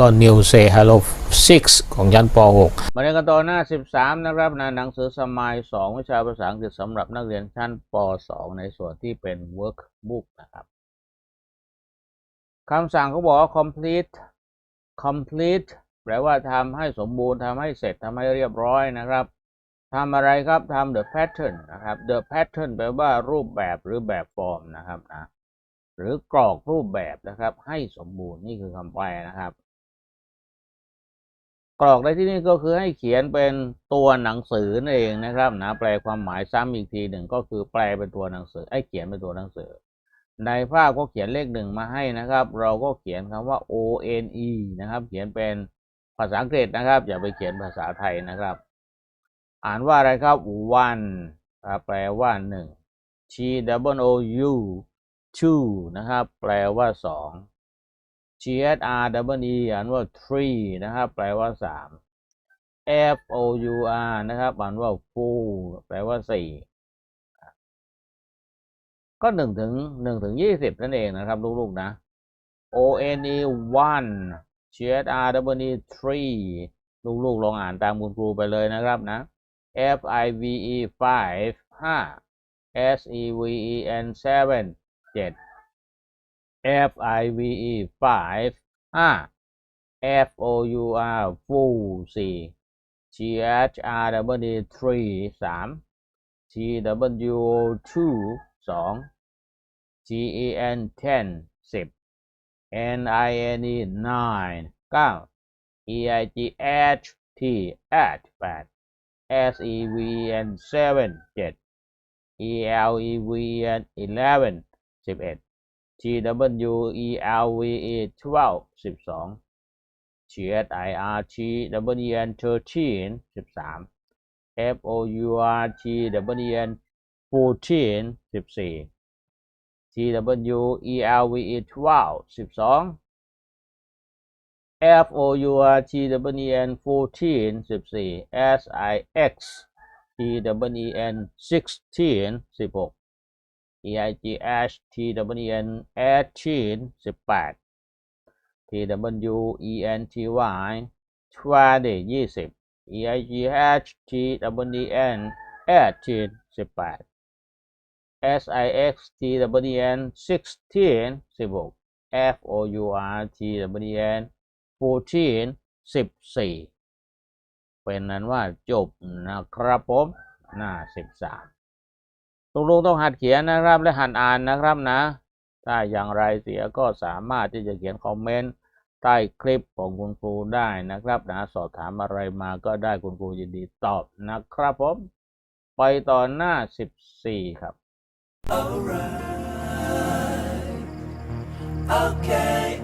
ก็ New Say Hello 6 ของชั้นป .6 มาเรียนกันต่อหน้า 13 นะครับในหนังสือสมัย 2 วิชาภาษาอังกฤษสำหรับนักเรียนชั้นป .2 ในส่วนที่เป็น workbook นะครับคำสั่งเขาบอกว่า complete complete แปลว่าทำให้สมบูรณ์ทำให้เสร็จทำให้เรียบร้อยนะครับทำอะไรครับทำ the pattern นะครับ the pattern แปลว่ารูปแบบหรือแบบฟอร์มนะครับนะหรือกรอกรูปแบบนะครับ ให้สมบูรณ์นี่คือคำแปลนะครับ กรอกในที่นี้ก็คือให้เขียนเป็นตัวหนังสือนั่นเองนะครับนะแปลความหมายซ้ำอีกทีหนึ่งก็คือแปลเป็นตัวหนังสือไอ้เขียนเป็นตัวหนังสือ ในภาพก็เขียนเลขหนึ่งมาให้นะครับ เราก็เขียนคำว่า O N E นะครับ เขียนเป็นภาษาอังกฤษนะครับ อย่าไปเขียนภาษาไทยนะครับ อ่านว่าอะไรครับ one แปลว่าหนึ่ง T W O U two นะครับ แปลว่าสอง G S R W E อ่านว่า three นะครับ แปลว่าสาม F O U R นะครับอ่านว่า four แปลว่าสี่ก็หนึ่งถึงหนึ่งถึงยี่สิบนั่นเองนะครับ ลูกๆนะ O N E one G S R W E three ลูกๆ ลองอ่านตามคุณครูไปเลยนะครับนะ F I V E five ห้า S E V E N seven เจ็ด F I V E five ห้า F O U R full สี่ G H R W E three สาม T W O two สอง G E N ten สิบ N I N E nine เก้า E I G H T at แปด S E V E N seven เจ็ด E L E V E N eleven สิบเอ็ด T W E L V E twelve สิบสอง S I R T W E N thirteen สิบสาม F O U R T W E N fourteen สิบสี่ T W E L V E twelve สิบสอง F O U R T W E N fourteen สิบสี่ S I X T W E N sixteen สิบหก E I G H T W E N eighteen สิบแปด T W E N T Y twenty ยี่สิบ E I G H T W E N eighteen สิบแปด S I X T W E N sixteen สิบหก F O U R T W E N fourteen สิบสี่เป็นนั้นว่าจบนะครับผม หน้าสิบสาม ลูกๆต้องหัดเขียนนะครับ และหัดอ่านนะครับนะ ถ้าอย่างไรเสียก็สามารถที่จะเขียนคอมเมนต์ใต้คลิปของคุณครูได้นะครับนะสอบถามอะไรมาก็ได้คุณครูยินดีตอบนะครับผม ไปต่อหน้าสิบสี่ครับ Okay, okay.